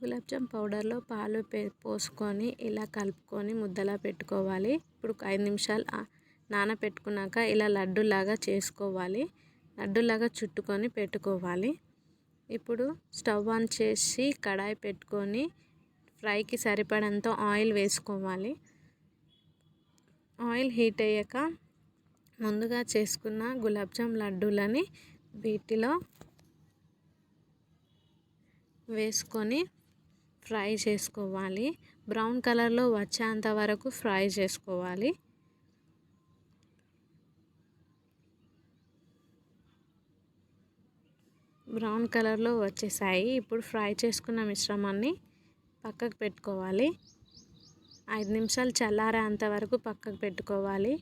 గులాబ్జామ్ పౌడర్లో పాలు పోసుకొని ఇలా కలుపుకొని ముద్దలా పెట్టుకోవాలి. ఇప్పుడు ఐదు నిమిషాలు నానబెట్టుకున్నాక ఇలా లడ్డులాగా చేసుకోవాలి. లడ్డులాగా చుట్టుకొని పెట్టుకోవాలి. ఇప్పుడు స్టవ్ ఆన్ చేసి కడాయి పెట్టుకొని ఫ్రైకి సరిపడంత ఆయిల్ వేసుకోవాలి. ఆయిల్ హీట్ అయ్యాక ముందుగా చేసుకున్న గులాబ్జామ్ లడ్డూలని వీటిలో వేసుకొని ఫ్రై చేసుకోవాలి. బ్రౌన్ కలర్లో వచ్చేంత వరకు ఫ్రై చేసుకోవాలి. బ్రౌన్ కలర్లో వచ్చేసాయి. ఇప్పుడు ఫ్రై చేసుకున్న మిశ్రమాన్ని పక్కకు పెట్టుకోవాలి. ఐదు నిమిషాలు చల్లారేంత వరకు పక్కకు పెట్టుకోవాలి.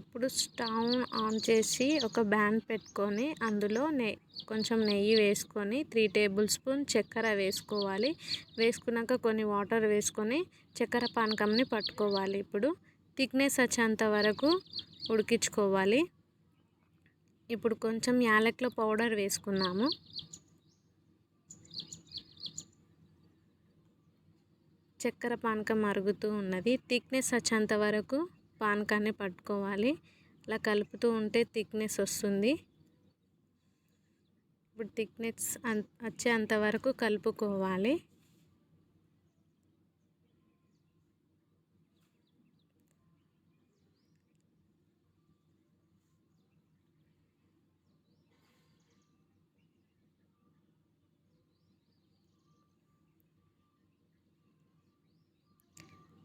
ఇప్పుడు స్టవ్ ఆన్ చేసి ఒక బ్యాన్ పెట్టుకొని అందులో నెయ్యి కొంచెం నెయ్యి వేసుకొని త్రీ టేబుల్ స్పూన్ చక్కెర వేసుకోవాలి. వేసుకున్నాక కొన్ని వాటర్ వేసుకొని చక్కెర పానకంని పట్టుకోవాలి. ఇప్పుడు థిక్నెస్ వచ్చేంత వరకు ఉడికించుకోవాలి. ఇప్పుడు కొంచెం యాలక్ల పౌడర్ వేసుకున్నాము. చక్కెర పానకం మరుగుతూ ఉన్నది. థిక్నెస్ వచ్చేంత వరకు పానకాన్ని పట్టుకోవాలి. అలా కలుపుతూ ఉంటే థిక్నెస్ వస్తుంది. ఇప్పుడు థిక్నెస్ వచ్చేంత వరకు కలుపుకోవాలి.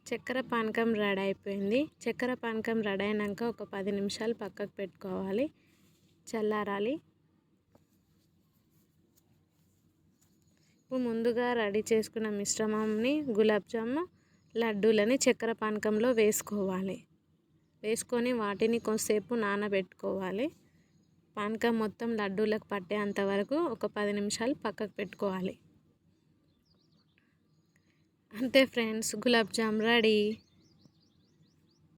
చక్కెర పానకం రెడీ అయిపోయింది. చక్కెర పానకం రెడీ అయినాక ఒక పది నిమిషాలు పక్కకు పెట్టుకోవాలి. చల్లారాలి. ఇప్పుడు ముందుగా రెడీ చేసుకున్న మిశ్రమంని గులాబ్ జాము లడ్డూలని చక్కెర పానకంలో వేసుకోవాలి. వేసుకొని వాటిని కొంతసేపు నానబెట్టుకోవాలి. పానకం మొత్తం లడ్డూలకు పట్టేంత వరకు ఒక పది నిమిషాలు పక్కకు పెట్టుకోవాలి. అంతే ఫ్రెండ్స్ గులాబ్ జామ్ రెడీ.